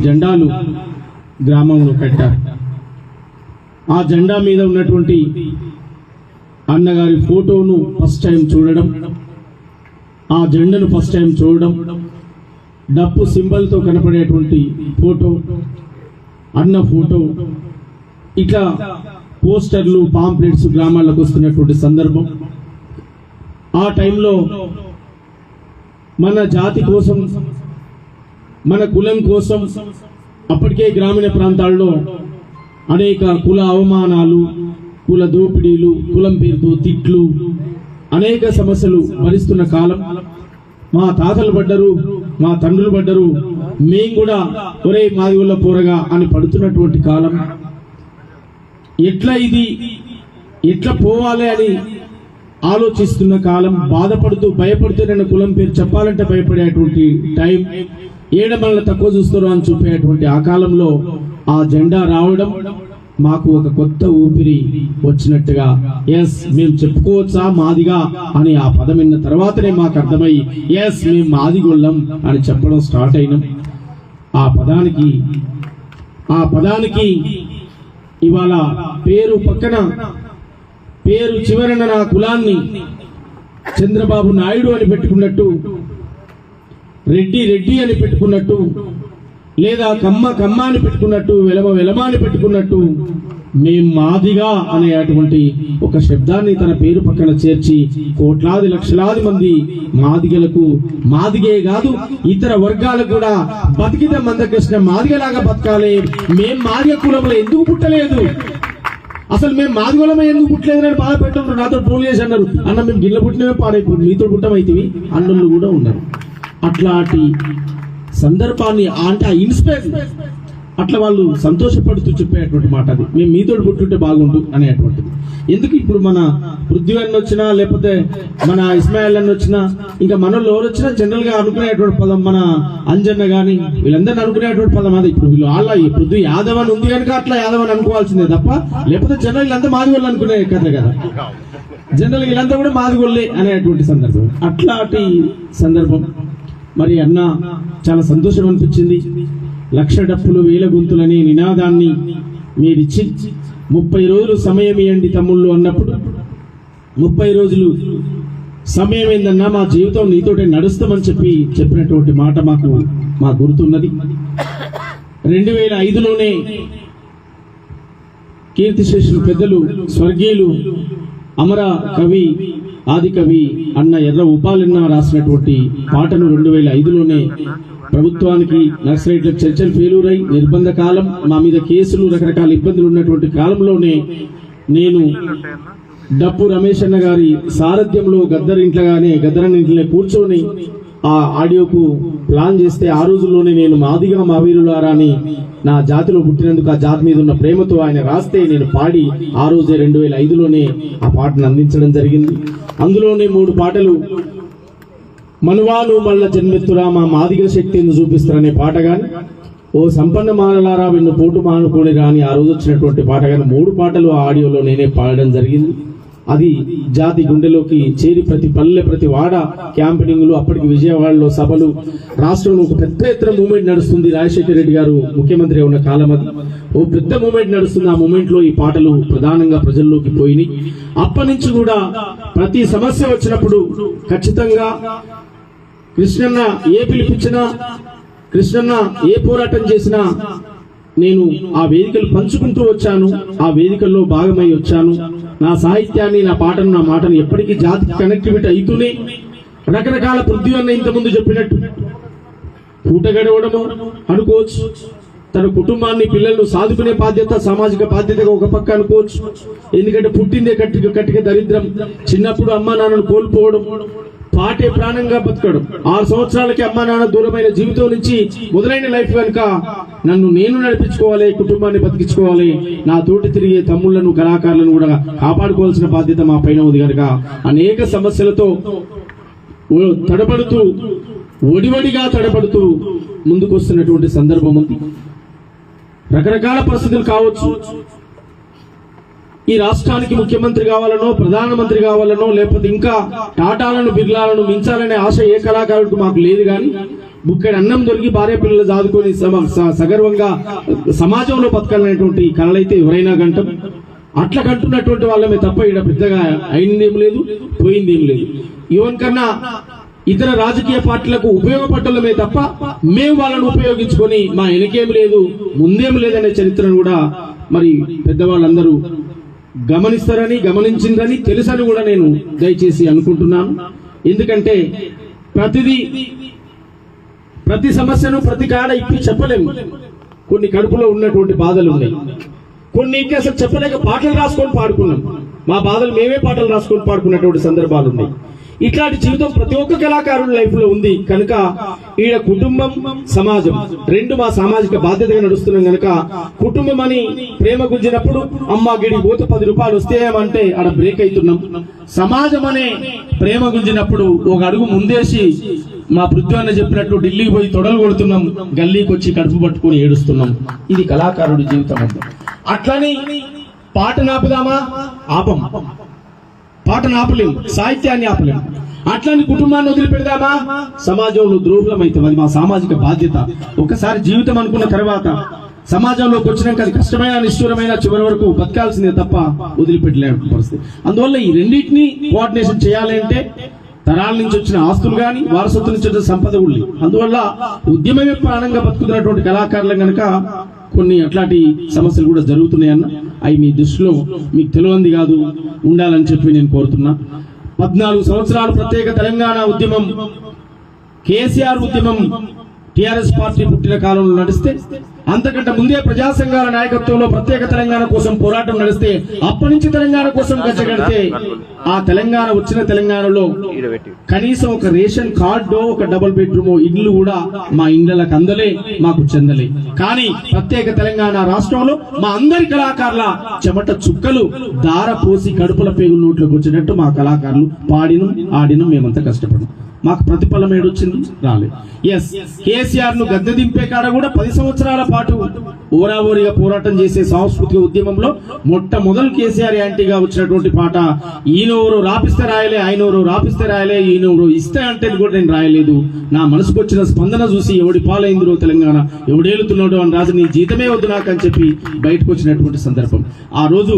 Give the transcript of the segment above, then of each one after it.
జెండాలు గ్రామంలో పెట్టారు ఆ జెండా మీద ఉన్నటువంటి అన్నగారి ఫోటోను ఫస్ట్ టైం చూడడం ఆ జెండాను ఫస్ట్ టైం చూడడం డప్పు సింబల్తో కనపడేటువంటి ఫోటో అన్న ఫోటో ఇట్లా పోస్టర్లు పాంప్లెట్స్ గ్రామాలకు వస్తున్నటువంటి సందర్భం. ఆ టైంలో మన జాతి కోసం మన కులం కోసం అప్పటికే గ్రామీణ ప్రాంతాల్లో అనేక కుల అవమానాలు కుల దోపిడీలు కులం పేరుతో తిట్లు అనేక సమస్యలు భరిస్తున్న కాలం. మా తాతలు పడ్డరు మా తండ్రులు పడ్డరు మేము కూడా ఒరే మాది పోరగా అని పడుతున్నటువంటి కాలం. ఎట్లా ఇది? ఎట్లా పోవాలి అని ఆలోచిస్తున్న కాలం. బాధపడుతూ భయపడుతూ భయపడుతున్న కులం పేరు చెప్పాలంటే భయపడేటువంటి టైం. ఏడ మనల్ని తక్కువ చూస్తారో అని చూపేటువంటి ఆ కాలంలో ఆ జెండా రావడం మాకు ఒక కొత్త ఊపిరి వచ్చినట్టుగా ఎస్ మేము చెప్పుకోవచ్చా మాదిగా? అని ఆ పదం విన్న తర్వాతనే మాకు అర్థమై ఎస్ మేము మాదిగొళ్ళం అని చెప్పడం స్టార్ట్ అయినాం. ఆ పదానికి ఆ పదానికి ఇవాళ పేరు పక్కన పేరు చివరన నా కులాన్ని చంద్రబాబు నాయుడు అని పెట్టుకున్నట్టు రెడ్డి రెడ్డి అని పెట్టుకున్నట్టు లేదా కమ్మ కమ్మ అని పెట్టుకున్నట్టు వెలమ వెలమ అని పెట్టుకున్నట్టు మేం మాదిగా అనేటువంటి ఒక శబ్దాన్ని తన పేరు పక్కన చేర్చి కోట్లాది లక్షలాది మంది మాదిగలకు మాదిగే కాదు ఇతర వర్గాలకు కూడా బతికితే మందకృష్ణ మాదిగలాగా బతకాలి. మేం మాదిగ కులంలో ఎందుకు పుట్టలేదు? అసలు మేము మాదిగోళమే ఎందుకు పుట్టలేదని బాధ పెట్టడం నాతో ఫోన్ చేసి అన్నారు అన్న మేము గిల్ల పుట్టినవే పాడైపోయింది. మీతో పుట్టమైతివి? అన్నలు కూడా ఉన్నారు. అట్లాంటి సందర్భాన్ని అంటే ఆ ఇన్స్పైర్ అట్లా వాళ్ళు సంతోషపడుతూ చెప్పేటువంటి మాట అది. మేము మీతో పుట్టుంటే బాగుండు అనేటువంటిది. ఎందుకు ఇప్పుడు మన పృథ్వీ అన్న వచ్చినా లేకపోతే మన ఇస్మాయిల్ అన్న వచ్చినా ఇంకా మనలో ఎవరు వచ్చినా జనరల్గా అనుకునేటువంటి పదం మన అంజన్న గాని వీళ్ళందరినీ అనుకునేటువంటి పదం అది. ఇప్పుడు వీళ్ళు వాళ్ళ ఈ పృథ్వీ యాదవ్ అని ఉంది కనుక అట్లా యాదవ్ అని అనుకోవాల్సిందే తప్ప లేకపోతే జనరల్ వీళ్ళంతా మాది వాళ్ళు అనుకునే కథ కదా. జనరల్ వీళ్ళంతా కూడా మాదిగొల్లే అనేటువంటి సందర్భం. అట్లాంటి సందర్భం. మరి అన్న చాలా సంతోషం అనిపించింది. లక్ష డప్పులు వేల గొంతులనే నినాదాన్ని మీరిచ్చి ముప్పై రోజులు సమయం ఇవ్వండి తమ్ముళ్ళు అన్నప్పుడు. ముప్పై రోజులు సమయం ఏందన్నా మా జీవితం నీతోటే నడుస్తామని చెప్పి చెప్పినటువంటి మాట మాకు మా గుర్తున్నది. రెండు వేల ఐదులోనే కీర్తిశేషులు పెద్దలు స్వర్గీయులు అమర కవి ఆది కవి అన్న ఎర్ర ఉపాలన్న రాసినటువంటి పాటను రెండు వేల ఐదులోనే ప్రభుత్వానికి నక్సలైట్లకు చర్చలు ఫెయిలూరై నిర్బంధ కాలం మా మీద కేసులు రకరకాల ఇబ్బందులు ఉన్నటువంటి కాలంలోనే నేను డప్పు రమేష్ అన్న గారి సారథ్యంలో గద్దరింట్లగానే ఇంట్లోగానే ఇంట్లోనే కూర్చొని ఆ ఆడియోకు ప్లాన్ చేస్తే ఆ రోజుల్లోనే నేను మాదిగా మావీరులారా అని నా జాతిలో పుట్టినందుకు ఆ జాతి మీద ఉన్న ప్రేమతో ఆయన రాస్తే నేను పాడి ఆ రోజే రెండు వేల ఐదులోనే ఆ పాటను అందించడం జరిగింది. అందులోనే మూడు పాటలు మనువాను మళ్ళ జన్మెత్తురా మా మాదిగ శక్తిని చూపిస్తారనే పాట గాని ఓ సంపన్న మానలారా విన్ను పోటు మానుకోని రాని ఆ రోజు వచ్చినటువంటి పాట గాని మూడు పాటలు ఆ ఆడియోలో నేనే పాడడం జరిగింది. అది జాతి గుండెలోకి చేరి ప్రతి పల్లె ప్రతి వాడ క్యాంపెనింగ్లు అప్పటికి విజయవాడలో సభలు రాష్ట్రంలో ఒక పెద్ద ఎత్తున మూమెంట్ నడుస్తుంది. రాజశేఖర రెడ్డి గారు ముఖ్యమంత్రి ఉన్న కాలం అది. ఓ పెద్ద మూమెంట్ నడుస్తుంది. ఆ మూమెంట్లో ఈ పాటలు ప్రధానంగా ప్రజల్లోకి పోయినాయి. అప్పటి నుంచి కూడా ప్రతి సమస్య వచ్చినప్పుడు ఖచ్చితంగా కృష్ణన్న ఏ పిలిపించినా కృష్ణన్న ఏ పోరాటం చేసినా నేను ఆ వేదికలు పంచుకుంటూ వచ్చాను. ఆ వేదికల్లో భాగమై వచ్చాను. నా సాహిత్యాన్ని నా పాటను నా మాటను ఎప్పటికీ జాతి కనెక్టివిటీ అయితూనే రకరకాల పృథ్వీ అన్న ఇంతకుముందు చెప్పినట్టు పూట గడవడము అనుకోవచ్చు. తన కుటుంబాన్ని పిల్లలను సాదుకునే బాధ్యత సామాజిక బాధ్యతగా ఒక పక్క అనుకోవచ్చు. ఎందుకంటే పుట్టిందే కట్టిక కట్టిక దరిద్రం. చిన్నప్పుడు అమ్మా నాన్నను కోల్పోవడం. పాటే ప్రాణంగా బతకడం ఆరు సంవత్సరాలకి అమ్మా నాన్న దూరమైన జీవితం నుంచి మొదలైన లైఫ్ కనుక నన్ను నేను నడిపించుకోవాలి కుటుంబాన్ని బతికించుకోవాలి నా తోటి తిరిగే తమ్ముళ్ళను కళాకారులను కూడా కాపాడుకోవాల్సిన బాధ్యత మా పైన ఉంది కనుక అనేక సమస్యలతో తడబడుతూ ఒడివడిగా తడబడుతూ ముందుకొస్తున్నటువంటి సందర్భం ఉంది. రకరకాల పరిస్థితులు కావచ్చు. ఈ రాష్ట్రానికి ముఖ్యమంత్రి కావాలనో ప్రధానమంత్రి కావాలనో లేకపోతే ఇంకా టాటాలను బిర్లాలను మించాలనే ఆశ ఏ కళాకారుడికి మాకు లేదు కానీ బుక్కడి అన్నం దొరికి భార్య పిల్లలు చాదుకొని స- సగర్వంగా సమాజంలో బతకాలనేటువంటి కళలైతే ఎవరైనా గంటం. అట్లా కంటున్నటువంటి వాళ్ళమే తప్ప ఇక్కడ పెద్దగా అయిందేం లేదు పోయిందేం లేదు. ఈవెన్ కన్నా ఇతర రాజకీయ పార్టీలకు ఉపయోగపడ్డమే తప్ప మేము వాళ్ళని ఉపయోగించుకొని మా వెనకేం లేదు ముందేం లేదనే చరిత్రను కూడా మరి పెద్దవాళ్ళందరూ గమనిస్తారని గమనించిందని తెలుసని కూడా నేను దయచేసి అనుకుంటున్నాను. ఎందుకంటే ప్రతిదీ ప్రతి సమస్యను ప్రతి కాడ ఇప్పి చెప్పలేము. కొన్ని కడుపులో ఉన్నటువంటి బాధలు ఉన్నాయి. కొన్ని ఇంటి అసలు చెప్పలేక పాటలు రాసుకొని పాడుకున్నాం. మా బాధలు మేమే పాటలు రాసుకొని పాడుకున్నటువంటి సందర్భాలు ఉన్నాయి. ఇట్లాంటి జీవితం ప్రతి ఒక్క కళాకారుడి లైఫ్లో ఉంది. కనుక ఈడ కుటుంబం సమాజం రెండు మా సామాజిక బాధ్యతగా నడుస్తున్నాం కనుక కుటుంబం అని ప్రేమ గుంజినప్పుడు అమ్మ గిడి పోతే పది రూపాయలు వస్తేమంటే ఆడ బ్రేక్ అవుతున్నాం సమాజం అనే ప్రేమ గుంజినప్పుడు ఒక అడుగు ముందేసి మా పృథ్వీ అన్న ఢిల్లీకి పోయి తొడలు కొడుతున్నాం గల్లీకి వచ్చి కడుపు పట్టుకొని ఏడుస్తున్నాం. ఇది కళాకారుడి జీవితం. అంటే అట్లని పాట నాపుదామా? ఆపం. పాటను ఆపలేము సాహిత్యాన్ని ఆపలేము. అట్లాంటి కుటుంబాన్ని వదిలిపెడదామా? సమాజంలో ద్రోహులం అది మా సామాజిక బాధ్యత. ఒకసారి జీవితం అనుకున్న తర్వాత సమాజంలోకి వచ్చినాక అది కష్టమైన నిష్ఠూరమైన చివరి వరకు బతకాల్సిందే తప్ప వదిలిపెట్టలేని పరిస్థితి. అందువల్ల ఈ రెండింటిని కోఆర్డినేషన్ చేయాలి అంటే తరాల నుంచి వచ్చిన ఆస్తులు కానీ వారసత్వం నుంచి వచ్చిన సంపద కూడా అందువల్ల ఉద్యమమే ప్రాణంగా బతుకుతున్నటువంటి కళాకారులు కనుక కొన్ని అట్లాంటి సమస్యలు కూడా జరుగుతున్నాయన్న అవి మీ దృష్టిలో మీకు తెలియంది కాదు ఉండాలని చెప్పి నేను కోరుతున్నా. పద్నాలుగు సంవత్సరాలు ప్రత్యేక తెలంగాణ ఉద్యమం కేసీఆర్ ఉద్యమం టిఆర్ఎస్ పార్టీ పుట్టిన కాలంలో నడిస్తే అంతకంటే ముందే ప్రజా సంఘాల నాయకత్వంలో ప్రత్యేక తెలంగాణ కోసం పోరాటం నడిస్తే అప్పటి నుంచి తెలంగాణ కోసం గచ్చగడితే ఆ తెలంగాణ వచ్చిన తెలంగాణలో కనీసం ఒక రేషన్ కార్డు ఒక డబుల్ బెడ్రూమ్ ఇల్లు కూడా మా ఇండ్లకు అందలే మాకు చెందలే. కానీ ప్రత్యేక తెలంగాణ రాష్ట్రంలో మా అందరి కళాకారుల చెమట చుక్కలు దార పోసి కడుపుల పేగు నోట్లోకి వచ్చినట్టు మా కళాకారులు పాడినం ఆడినం మేమంతా కష్టపడినాం. మాకు ప్రతిఫలం ఏడొచ్చింది రాలేదు ఎస్ కేసీఆర్ను గద్దె దింపే కాడ కూడా పది సంవత్సరాల పాటు ఓరాఓరిగా పోరాటం చేసే సాంస్కృతిక ఉద్యమంలో మొట్టమొదలు కేసీఆర్ యాంటీగా వచ్చినటువంటి పాట ఈయనెవరు రాపిస్తే రాయలే ఆయనెవరు రాపిస్తే రాయలే ఈయనెవరు ఇస్తే అంటే కూడా నేను రాయలేదు. నా మనసుకు వచ్చిన స్పందన చూసి ఎవడి పాలైందిరో తెలంగాణ ఎవడేలుతున్నాడు అని రాజు నీ జీతమే వద్దు నాకు అని చెప్పి బయటకు వచ్చినటువంటి సందర్భం. ఆ రోజు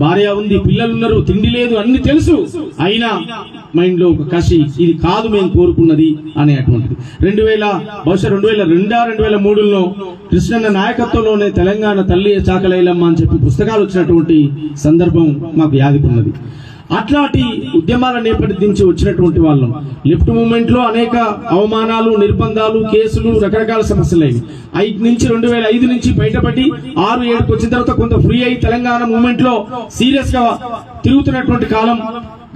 భార్య ఉంది పిల్లలు ఉన్నారు తిండి లేదు అన్ని తెలుసు. అయినా మైండ్లో ఒక కసి ఇది కాదు మేము కోరుకున్నది అనేటువంటిది. రెండు వేల బహుశా రెండు వేల రెండా రెండు వేల మూడులో కృష్ణన్న నాయకత్వంలోనే తెలంగాణ తల్లి చాకలైలమ్మ అని చెప్పి పుస్తకాలు వచ్చినటువంటి సందర్భం మాకు యాదికున్నది. అట్లాంటి ఉద్యమాల నేపథ్యం నుంచి వచ్చినటువంటి వాళ్ళం. లిఫ్ట్ మూమెంట్లో అనేక అవమానాలు నిర్బంధాలు కేసులు రకరకాల సమస్యలు ఐదు నుంచి రెండు వేల ఐదు నుంచి బయటపడి ఆరు ఏడుకు వచ్చిన తర్వాత కొంత ఫ్రీ అయి తెలంగాణ మూమెంట్లో లో సీరియస్గా తిరుగుతున్నటువంటి కాలం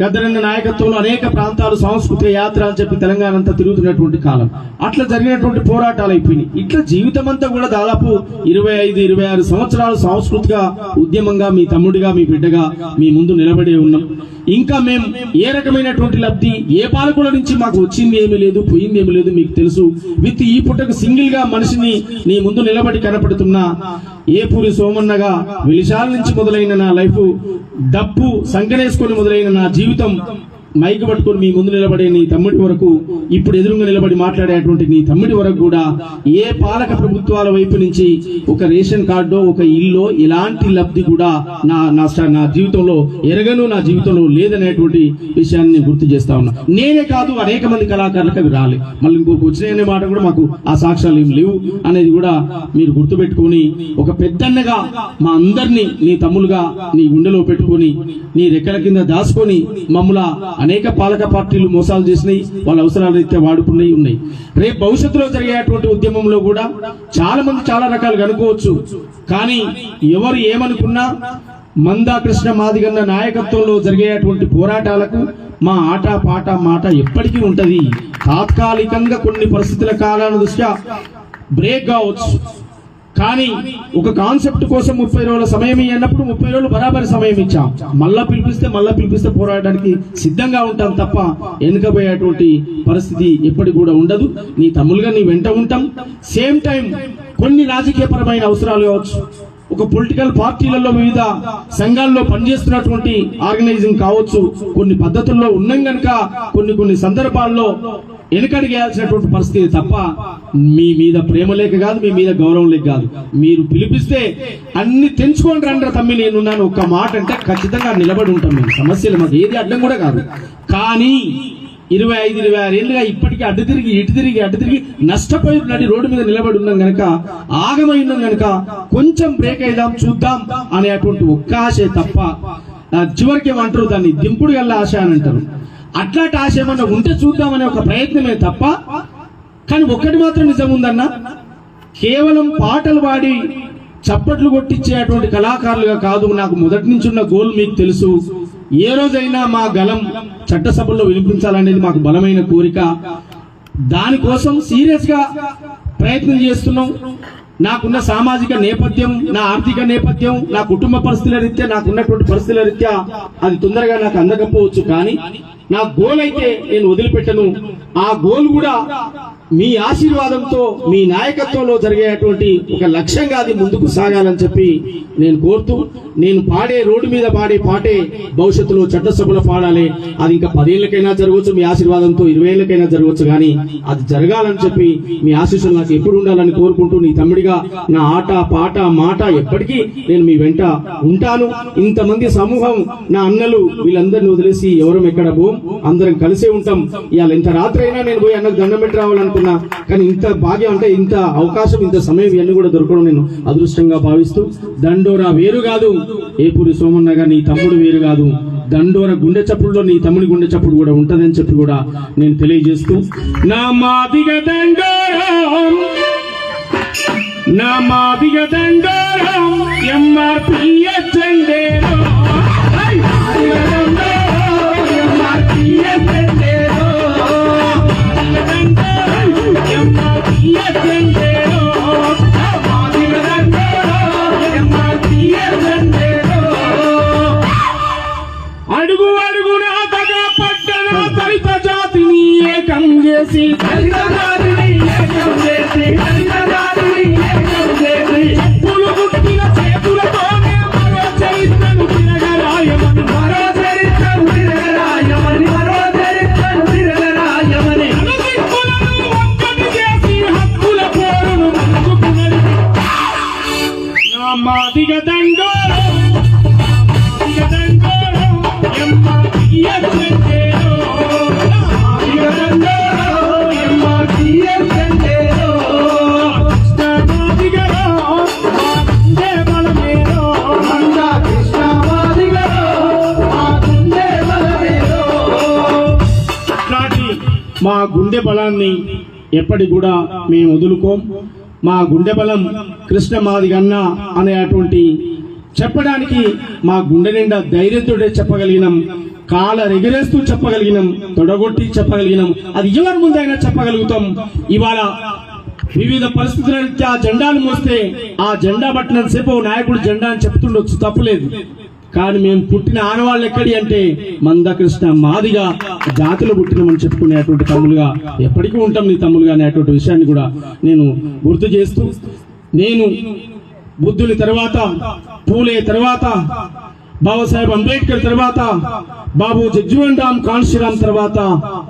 గద్దరన్న నాయకత్వంలో అనేక ప్రాంతాలు సాంస్కృతిక యాత్ర అని చెప్పి తెలంగాణ అంతా తిరుగుతున్నటువంటి కాలం. అట్లా జరిగినటువంటి పోరాటాలు అయిపోయినాయి. ఇట్లా జీవితం అంతా కూడా దాదాపు ఇరవై ఐదు ఇరవై ఆరు సంవత్సరాలు సాంస్కృతిక ఉద్యమంగా మీ తమ్ముడిగా మీ బిడ్డగా మీ ముందు నిలబడి ఉన్నాం. ఇంకా మేము ఏ రకమైనటువంటి లబ్ధి ఏ పాలకుల నుంచి మాకు వచ్చింది ఏమీ లేదు పోయింది ఏమీ లేదు మీకు తెలుసు. విత్ ఈ పుట్టకు సింగిల్గా మనిషిని నీ ముందు నిలబడి కనపడుతున్నా ఏ సోమన్నగా విలిశాల నుంచి మొదలైన నా లైఫ్ డప్పు సంకనేసుకొని మొదలైన నా జీవితం మైక్ పట్టుకొని మీ ముందు నిలబడే నీ తమ్ముడి వరకు ఇప్పుడు ఎదురుగా నిలబడి మాట్లాడేటువంటి నీ తమ్ముడి వరకు కూడా ఏ పాలక ప్రభుత్వాల వైపు నుంచి ఒక రేషన్ కార్డు ఒక ఇల్లు ఎలాంటి లబ్ధి కూడా నా నా నా జీవితంలో ఎరగను నా జీవితంలో లేదనేటువంటి విషయాన్ని నేను గుర్తు చేస్తా ఉన్నా. నేనే కాదు అనేక మంది కళాకారులకు అవి రాలే. మళ్ళీ ఇంకొక వచ్చినాయనే మాట కూడా మాకు ఆ సాక్ష్యాలు ఏం లేవు అనేది కూడా మీరు గుర్తుపెట్టుకొని ఒక పెద్దన్నగా మా అందరినీ నీ తమ్ములుగా నీ గుండెలో పెట్టుకొని నీ రెక్కల కింద దాచుకొని మమ్మల అనేక పాలక పార్టీలు మోసాలు చేసినాయి వాళ్ళ అవసరాల రీత్యా వాడుకున్నాయి ఉన్నాయి. రేపు భవిష్యత్తులో జరిగేటువంటి ఉద్యమంలో కూడా చాలా మంది చాలా రకాలుగా అనుకోవచ్చు. కానీ ఎవరు ఏమనుకున్నా మందా కృష్ణ మాదిగన్న నాయకత్వంలో జరిగేటువంటి పోరాటాలకు మా ఆట పాట మాట ఎప్పటికీ ఉంటుంది. తాత్కాలికంగా కొన్ని పరిస్థితుల కాలాల దృష్ట్యా బ్రేక్ కావచ్చు. కానీ ఒక కాన్సెప్ట్ కోసం ముప్పై రోజుల సమయం అన్నప్పుడు ముప్పై రోజులు బరాబరి సమయం ఇచ్చాం. మళ్ళా పిలిపిస్తే మళ్ళా పిలిపిస్తే పోరాడడానికి సిద్ధంగా ఉంటాం తప్ప వెనుకబోయేటువంటి పరిస్థితి ఎప్పటికి కూడా ఉండదు. నీ తమ్ములుగా నీ వెంట ఉంటాం. సేమ్ టైం కొన్ని రాజకీయపరమైన అవసరాలు కావచ్చు. ఒక పొలిటికల్ పార్టీలలో వివిధ సంఘాల్లో పనిచేస్తున్నటువంటి ఆర్గనైజింగ్ కావచ్చు. కొన్ని పద్ధతుల్లో ఉన్నాం గనుక కొన్ని కొన్ని సందర్భాల్లో ఎనకడిగేయాల్సినటువంటి పరిస్థితి తప్ప మీ మీద ప్రేమ లేక కాదు మీ మీద గౌరవం లేక కాదు. మీరు పిలిపిస్తే అన్ని తెంచుకొని రండి తమ్మి నేనున్నాను. ఒక్క మాట అంటే ఖచ్చితంగా నిలబడి ఉంటాం మేము. సమస్యలు మాకు ఏది అడ్డం కూడా కాదు. కానీ ఇరవై ఐదు ఇరవై ఆరు ఏళ్ళుగా ఇప్పటికీ అడ్డు తిరిగి ఇటు తిరిగి అడ్డు తిరిగి నష్టపోయి నడి రోడ్డు మీద నిలబడి ఉన్నాం గనక ఆగమై ఉన్నాం గనక కొంచెం బ్రేక్ అయిదాం చూద్దాం అనేటువంటి ఒక్క ఆశే తప్ప చివరికి ఏమంటారు దాన్ని? దింపుడు గల్ల ఆశ అని అంటారు. అట్లాంటి ఆశ ఏమన్నా ఉంటే చూద్దామనే ఒక ప్రయత్నమే తప్ప కానీ ఒక్కటి మాత్రం నిజం ఉందన్న కేవలం పాటలు పాడి చప్పట్లు కొట్టించేటువంటి కళాకారులుగా కాదు నాకు మొదటి నుంచి ఉన్న గోల్ మీకు తెలుసు. ఏ రోజైనా మా గలం చట్టసభల్లో వినిపించాలనేది మాకు బలమైన కోరిక. దానికోసం సీరియస్గా ప్రయత్నం చేస్తున్నాం. నాకున్న సామాజిక నేపథ్యం నా ఆర్థిక నేపథ్యం నా కుటుంబ పరిస్థితుల రీత్యా నాకున్నటువంటి పరిస్థితుల రీత్యా అది తొందరగా నాకు అందకపోవచ్చు. కానీ నా గోల్ అయితే నేను వదిలిపెట్టను. ఆ గోల్ కూడా మీ ఆశీర్వాదంతో మీ నాయకత్వంలో జరిగేటువంటి ఒక లక్ష్యంగా అది ముందుకు సాగాలని చెప్పి నేను కోరుతూ నేను పాడే రోడ్డు మీద పాడే పాటే భవిష్యత్తులో చట్టసభలో పాడాలి. అది ఇంకా పదేళ్ళకైనా జరగవచ్చు మీ ఆశీర్వాదంతో ఇరవై ఏళ్ళకైనా జరగవచ్చు కానీ అది జరగాలని చెప్పి మీ ఆశీస్సులు నాకు ఎప్పుడు ఉండాలని కోరుకుంటూ నీ తమ్ముడిగా నా ఆట పాట మాట ఎప్పటికీ నేను మీ వెంట ఉంటాను. ఇంతమంది సమూహం నా అన్నలు వీళ్ళందరినీ వదిలేసి ఎవరం ఎక్కడ పోం? అందరం కలిసే ఉంటాం. ఇవాళ ఇంత రాత్రి అయినా నేను పోయి అన్నకు దండం పెట్టి రావాలనుకున్నా కానీ ఇంత భాగ్యం అంటే ఇంత అవకాశం ఇంత సమయం ఇవన్నీ కూడా దొరకడం నేను అదృష్టంగా భావిస్తూ దండోరా వేరు కాదు. ఏపూరి సోమన్న గారు నీ తమ్ముడు వేరు కాదు. దండోర గుండె చప్పుడులో నీ తమ్ముడి గుండె చప్పుడు కూడా ఉంటదని చెప్పి కూడా నేను తెలియజేస్తూ నా మాదిగ దండోరం నా మాదిగ దండోరం ఎంఆర్పిఎస్ దండేరో. see. గుండె ఎప్పటి కూడా మేము వదులుకోం. మా గుండె బలం కృష్ణ మాదిగన్న అనేటువంటి చెప్పడానికి మా గుండె నిండా ధైర్యంతోటే చెప్పగలిగినాం. కాల ఎగరేస్తూ చెప్పగలిగినాం. తొడగొట్టి చెప్పగలిగినాం. అది ఎవరి ముందైనా చెప్పగలుగుతాం. ఇవాళ వివిధ పరిస్థితుల రీత్యా జెండాను మోస్తే ఆ జెండా పట్టినంతసేపు నాయకుడు జెండా అని చెప్తుండొచ్చు. తప్పులేదు. కానీ మేము పుట్టిన ఆనవాళ్ళు ఎక్కడి అంటే మందకృష్ణ మాదిగా జాతులు పుట్టినమని చెప్పుకునేటువంటి తమ్ములుగా ఎప్పటికీ ఉంటాం నీ తమ్ములుగా అనేటువంటి విషయాన్ని కూడా నేను గుర్తు చేస్తూ నేను బుద్ధుని తర్వాత పూలే తర్వాత బాబాసాహెబ్ అంబేద్కర్ తర్వాత బాబు జగ్జీవన్ రామ్ కాన్షీరామ్ తర్వాత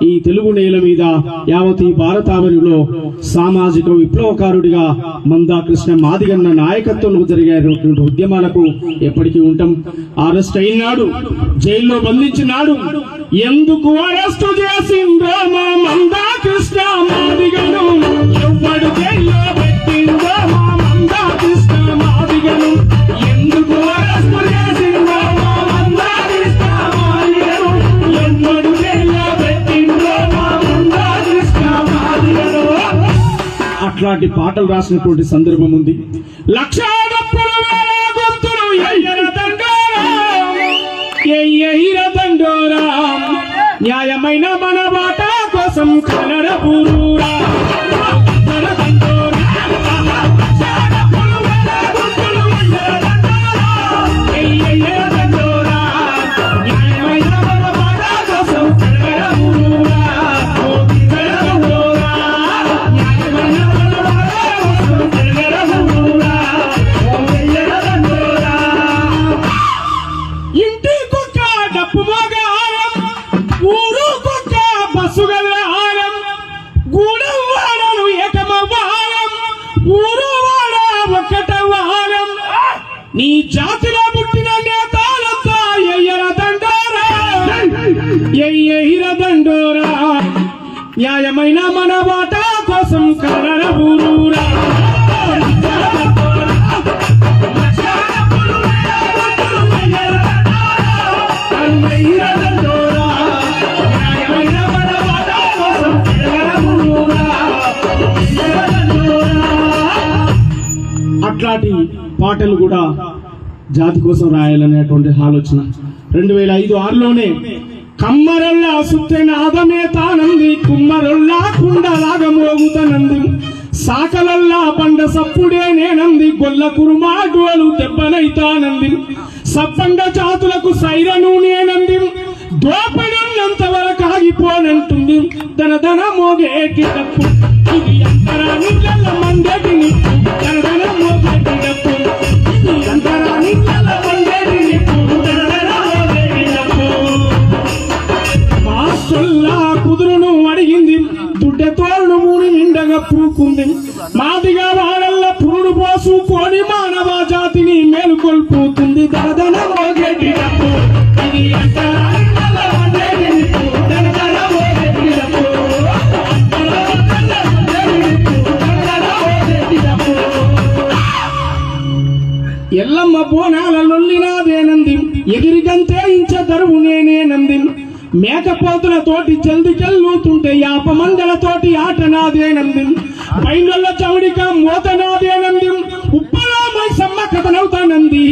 ఈ తెలుగు నేల మీద యావత్ ఈ భారతావనిలో సామాజిక విప్లవకారుడిగా మందా కృష్ణ మాదిగన్న నాయకత్వంలో జరిగేటువంటి ఉద్యమాలకు ఎప్పటికీ ఉంటాం. అరెస్ట్ అయినాడు జైల్లో బంధించినాడు ఎందుకు అరెస్ట్ చేసిండ్రో మా మందా కృష్ణ మాదిగను? ఎవ్వడు జైల్లో అట్లాంటి పాటలు రాసినటువంటి సందర్భం ఉంది. లక్ష జాతిలో పుట్టిన నేతాలంతా ఎయ్యర దండోరా. ఎయ్యర దండోరా. న్యాయమైన మన బాట కోసం కర్ర ఊరూరా అట్లాంటి పాటలు కూడా జాతి కోసం రాయాలనేటువంటి ఆలోచన. రెండు వేల ఐదు ఆరులోనే కమ్మరల్లా సుత్తెనాదమే తానంది కుమ్మరల్లా కుండలాగా మోగుతనంది సాకలల్లా పండ సప్పుడే నేనంది గొల్ల కురుమాటోలు దెబ్బనైతానంది సప్పండ జాతులకు సైరను నేనంది. దోపడున్నంత వరకు ఆగిపోనంటుంది. తన ధన మోగేటి డప్పు ఇది అంతరాని మండేటి ధన మోగేటి డప్పు ఇది తోరును నిండగా పూకుంది. మాదిగా వాడల్ల పురుడు పోసుకొని మానవ జాతిని మేలుకొల్పుతుంది. దరదన మోగేటి ఇది అంతరాని గల్ల మండేటి మేకపోతుల తోటి జల్దికెళ్ళుతుంటే యాప తోటి ఆట నాదేనంది బైండొల్ల చౌడిక మోత నాదేనంది ఉప్పలా మై సమ్మ కథనవుతానంది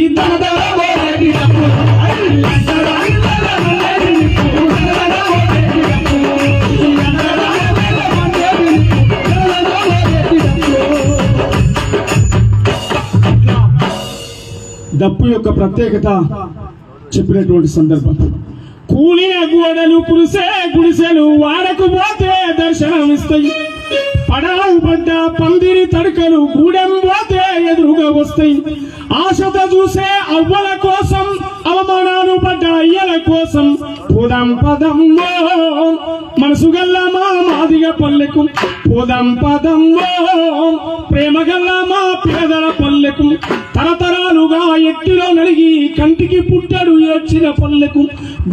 డప్పు. యొక్క ప్రత్యేకత చెప్పినటువంటి సందర్భం. పూలే గోడలు కురిసే గుడిసెలు వాడకు పోతే దర్శనం ఇస్తాయి పడావు పడ్డ పందిరి తడకలు గూడెం పోతే ఎదురుగా వస్తాయి. ఆశత చూసే అవ్వల కోసం అవమానాలు పడ్డ అయ్యల కోసం. పోదాం పదమ్మో మనసు గల్ల మా మాదిగ పల్లెకు. పోదాం పదమ్మో ప్రేమ గల్ల మా పేదల పల్లెకు. తరతర ఎట్టులో నలిగి కంటికి పుట్టడు ఏడ్చిన పల్లెకు.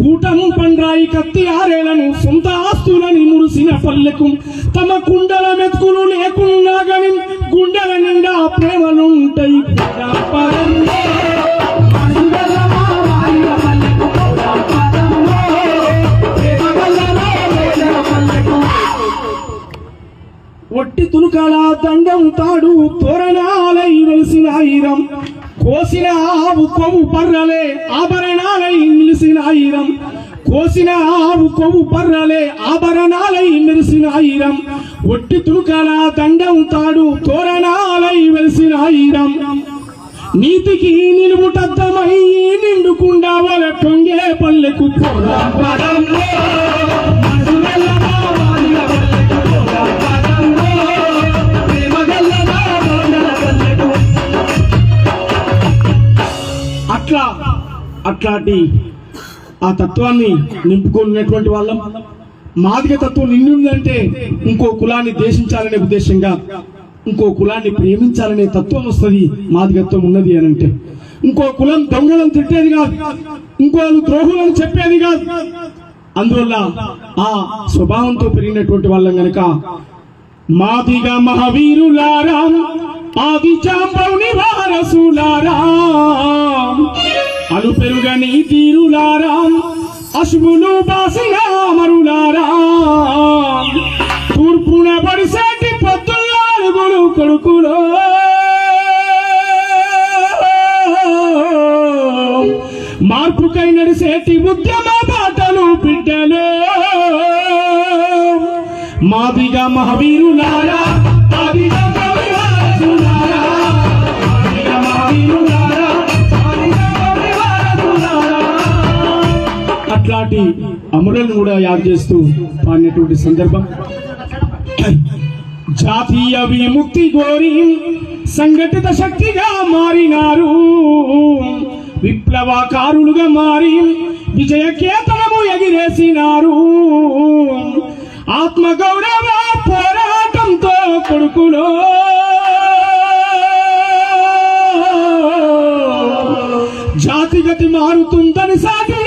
గూటము పండ్రాయి కత్తి ఆరేలను సొంత ఆస్తులని మురిసిన పల్లెకు. తమ కుండల మెతుకులు లేకున్నా గని గుండెల నిండా ప్రేమలుంటాయి పోదాం పదమ్మో, ఒట్టి దండం తాడు తోరణాలై వెలిసిన ఐరం. కోసిన ఆవు కొవ్వు పర్రలే ఆభరణాలై మిలిసిన ఐరం. కోసిన ఆవు కొవ్వు పర్రలే ఆభరణాలై మెరిసిన ఐరం. ఒట్టి తునుకాల దండం తాడు తోరణాలై వెలిసిన ఐరం. నీతికి నిలువుటద్దమై నిండుకుండా వల టొంగే పల్లెకు పోదాం పదంలో అట్లా అట్లాంటి ఆ తత్వాన్ని నింపుకున్నటువంటి వాళ్ళం. మాదిగ తత్వం నిండిందంటే ఇంకో కులాన్ని దేశించాలనే ఉద్దేశంగా ఇంకో కులాన్ని ప్రేమించాలనే తత్వం వస్తుంది మాదిగత్వం ఉన్నది అని అంటే. ఇంకో కులం దొంగలను తిట్టేది కాదు ఇంకో ద్రోహులను చెప్పేది కాదు. అందువల్ల ఆ స్వభావంతో పెరిగినటువంటి వాళ్ళం గనక మాదిగా మహావీరులారా ఆది చాంబౌని వారసులారా. అలు పెరుగని తీరులారా అశుభులు బాసిన అమరులారా తూర్పున పడిసేటి పొత్తులారుగులు కొడుకులో. మార్పుకై నడిసేటి ఉద్యమ బాటలు బిడ్డలు. మాదిగా మహావీరులారా మాదిగా ఆనాటి అమరులను కూడా యాద్ చేస్తూ పాడినటువంటి సందర్భం. జాతీయ విముక్తి కోరి సంఘటిత శక్తిగా మారినారు. విప్లవకారులుగా మారి విజయ కేతనము ఎగిరేసినారు. ఆత్మగౌరవ పోరాటంతో కొడుకులు. జాతిగతి మారుతుందని సాటి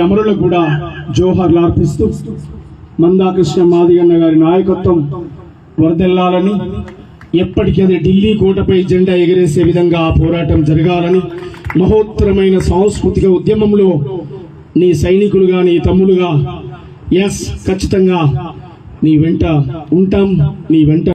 అమరులకు కూడా జోహర్లు అర్పిస్తూ మందాకృష్ణ మాదిగన్న గారి నాయకత్వం వరదెల్లాలని ఎప్పటికీ ఢిల్లీ కోటపై జెండా ఎగరేసే విధంగా ఆ పోరాటం జరగాలని మహోత్తరమైన సాంస్కృతిక ఉద్యమంలో నీ సైనికులుగా నీ తమ్ములుగా ఎస్ ఖచ్చితంగా నీ వెంట ఉంటాం నీ వెంట